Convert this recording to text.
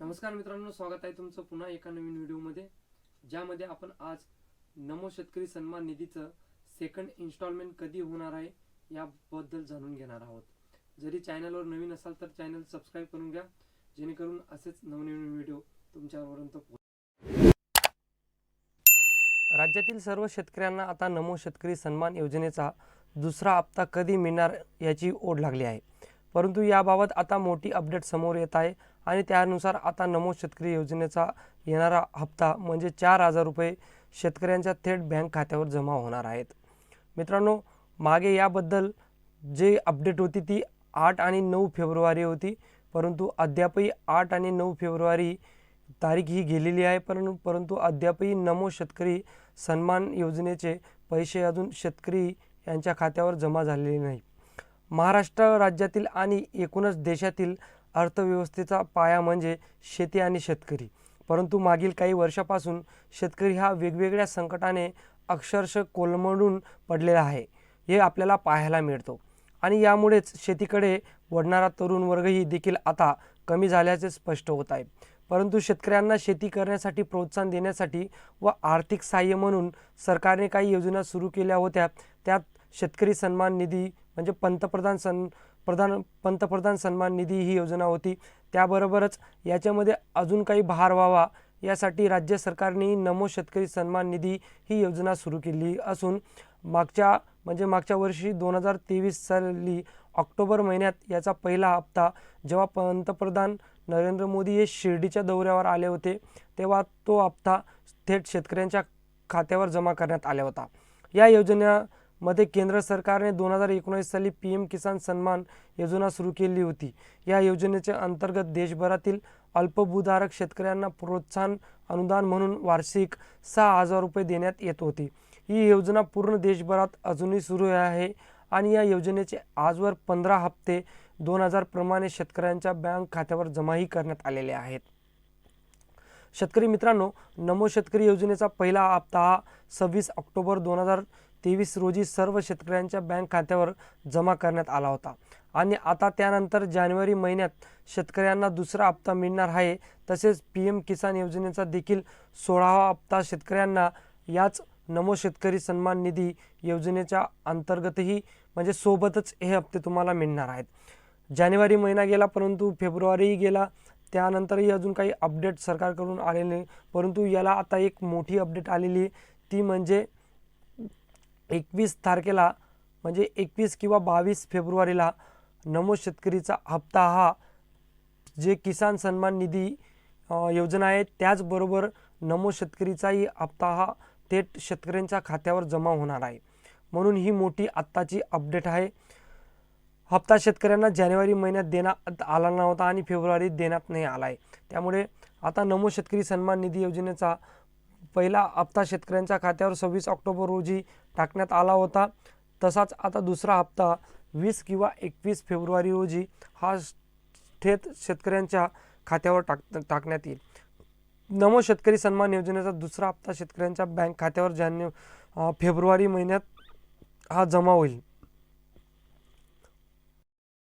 नमस्कार मित्रांनो स्वागत आहे तुमचं पुन्हा एका नवीन व्हिडिओमध्ये ज्यामध्ये आपण आज नमो शेतकरी सन्मान निधीचं सेकंड इन्स्टॉलमेंट कधी होणार आहे याबद्दल जाणून घेणार आहोत. जरी चॅनलवर नवीन असाल तर चॅनल सबस्क्राईब करून घ्या जेणेकरून असेच नवनवीन व्हिडिओ तुमच्यापर्यंत पोहोच राज्यातील सर्व शेतकऱ्यांना आता नमो शेतकरी सन्मान योजनेचा दुसरा हप्ता कधी मिळणार याची ओढ लागली आहे. परंतु याबाबत आता मोठी अपडेट समोर येत आहे. आणि त्यानुसार आता नमो शेतकरी योजनेचा येणारा हप्ता म्हणजे चार हजार रुपये शेतकऱ्यांच्या थेट बँक खात्यावर जमा होणार आहेत. मित्रांनो मागे याबद्दल जे अपडेट होती ती आठ आणि नऊ फेब्रुवारी होती परंतु अद्यापही आठ आणि नऊ फेब्रुवारी तारीख ही गेलेली आहे परंतु परंतु अद्यापही नमो शेतकरी सन्मान योजनेचे पैसे अजून शेतकरी यांच्या खात्यावर जमा झालेले नाही. महाराष्ट्र राज्यातील आणि एकूणच देशातील अर्थव्यवस्थेचा पाया म्हणजे शेती आणि शेतकरी. परंतु मागील काही वर्षापासून शेतकरी हा वेगवेगळ्या संकटाने अक्षरशः कोलमडून पडलेला आहे हे आपल्याला पाहायला मिळतो. आणि यामुळेच शेतीकडे वढणारा तरुण वर्गही देखील आता कमी झाल्याचे स्पष्ट होत आहे. परंतु शेतकऱ्यांना शेती करण्यासाठी प्रोत्साहन देण्यासाठी व आर्थिक सहाय्य म्हणून सरकारने काही योजना सुरू केल्या होत्या त्यात शेतकरी सन्मान निधी म्हणजे पंतप्रधान सन प्रधान पंतप्रधान सन्मान निधी ही योजना होती. त्याबरोबरच याच्यामध्ये अजून काही भार व्हावा यासाठी राज्य सरकारने नमो शेतकरी सन्मान निधी ही योजना सुरू केली असून मागच्या म्हणजे मागच्या वर्षी दोन हजार तेवीस साली ऑक्टोबर महिन्यात याचा पहिला हप्ता जेव्हा पंतप्रधान नरेंद्र मोदी हे शिर्डीच्या दौऱ्यावर आले होते तेव्हा तो हप्ता थेट शेतकऱ्यांच्या खात्यावर जमा करण्यात आला होता. या योजना मध्ये केंद्र सरकारने दोन हजार एकोणीस साली पी एम किसान सन्मान योजना सुरू केली होती. या योजनेच्या अंतर्गत देशभरातील अल्पभूधारक शेतकऱ्यांना प्रोत्साहन अनुदान म्हणून वार्षिक सहा हजार रुपये देण्यात येत होती. ही योजना पूर्ण देशभरात अजूनही सुरू आहे आणि या योजनेचे आजवर पंधरा हप्ते दोन हजार प्रमाणे शेतकऱ्यांच्या बँक खात्यावर जमाही करण्यात आलेले आहेत. शेतकरी मित्रांनो नमो शेतकरी योजनेचा पहिला हप्ता हा सव्वीस ऑक्टोबर दोन हजार तेवीस रोजी सर्व शेतकऱ्यांच्या बँक खात्यावर जमा करण्यात आला होता. आणि आता त्यानंतर जानेवारी महिन्यात शेतकऱ्यांना दुसरा हप्ता मिळणार आहे. तसेच पी एम किसान योजनेचा देखील सोळावा हप्ता शेतकऱ्यांना याच नमो शेतकरी सन्मान निधी योजनेच्या अंतर्गतही म्हणजे सोबतच हे हप्ते तुम्हाला मिळणार आहेत. जानेवारी महिना गेला परंतु फेब्रुवारीही गेला. त्यानंतरही अजून काही अपडेट सरकारकडून आलेले परंतु याला आता एक मोठी अपडेट आलेली आहे. ती म्हणजे एकवीस तारखेला म्हणजे एकवीस किंवा बावीस फेब्रुवारीला नमो शेतकरीचा हप्ता हा जे किसान सन्मान निधी योजना आहे त्याचबरोबर नमो शेतकरीचाही हप्ता हा थेट शेतकऱ्यांच्या खात्यावर जमा होणार आहे. म्हणून ही मोठी आत्ताची अपडेट आहे. हप्ता शेतकऱ्यांना जानेवारी महिन्यात देण्यात आला नव्हता आणि फेब्रुवारीत देण्यात नाही आला आहे. त्यामुळे आता नमो शेतकरी सन्मान निधी योजनेचा पहिला हप्ता शेतकऱ्यांच्या खात्यावर सव्वीस ऑक्टोबर रोजी टाकण्यात आला होता. तसाच आता दुसरा हप्ता वीस किंवा एकवीस फेब्रुवारी रोजी हा थेट शेतकऱ्यांच्या खात्यावर टाक टाकण्यात येईल. नमो शेतकरी सन्मान योजनेचा दुसरा हप्ता शेतकऱ्यांच्या बँक खात्यावर जानेवारी फेब्रुवारी महिन्यात हा जमा होईल.